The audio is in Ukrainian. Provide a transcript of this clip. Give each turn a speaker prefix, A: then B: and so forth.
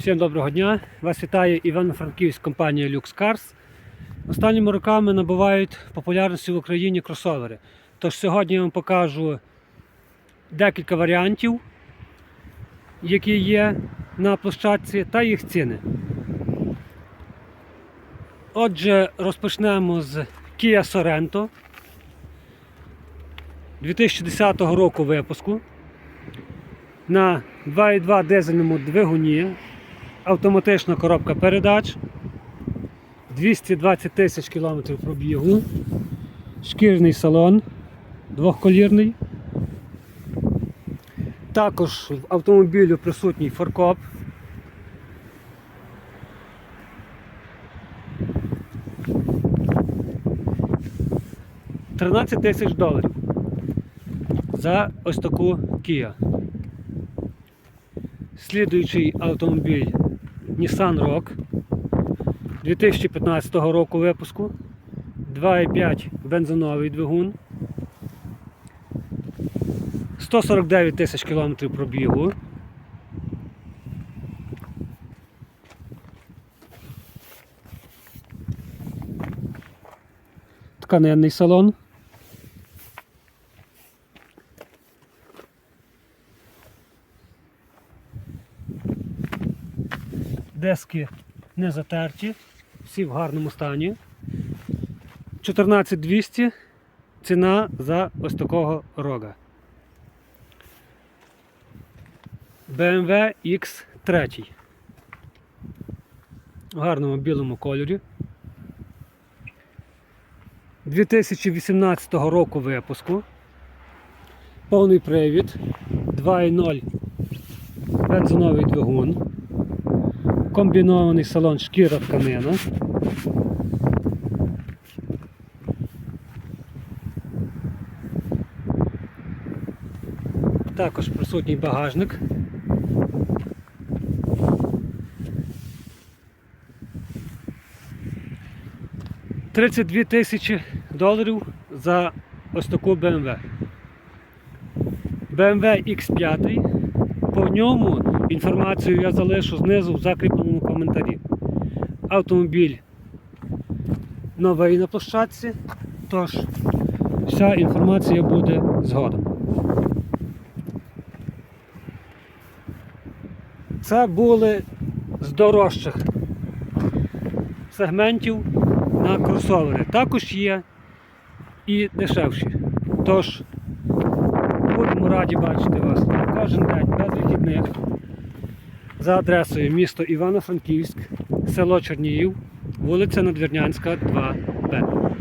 A: Всім доброго дня! Вас вітає Івано-Франківськ компанія Lux Cars. Останніми роками набувають популярності в Україні кросовери. Тож сьогодні я вам покажу декілька варіантів, які є на площадці, та їх ціни. Отже, розпочнемо з Kia Sorento 2010 року випуску на 2,2 дизельному двигуні, автоматична коробка передач, 220 тисяч кілометрів пробігу, шкірний салон двохколірний. Також в автомобілю присутній форкоп. Тринадцять тисяч доларів за ось таку Kia. Слідуючий автомобіль Nissan Rogue 2015 року випуску. 2,5 бензиновий двигун. 149 тисяч кілометрів пробігу. Тканенний салон. Дески не затерті, всі в гарному стані. 14200 ціна за ось такого рога. BMW X3. В гарному білому кольорі. 2018 року випуску. Повний привід. 2.0 бензиновий двигун. Комбінований салон шкіра тканина. Також присутній багажник. Тридцять дві тисячі доларів за ось таку BMW. BMW X5. По ньому інформацію я залишу знизу в закріпленому коментарі. Автомобіль новий на площадці, тож вся інформація буде згодом. Це були з дорожчих сегментів на кросовери. Також є і дешевші. Тож будемо раді бачити вас кожен день без вихідних за адресою місто Івано-Франківськ, село Чорніїв, вулиця Надвірнянська, 2Б.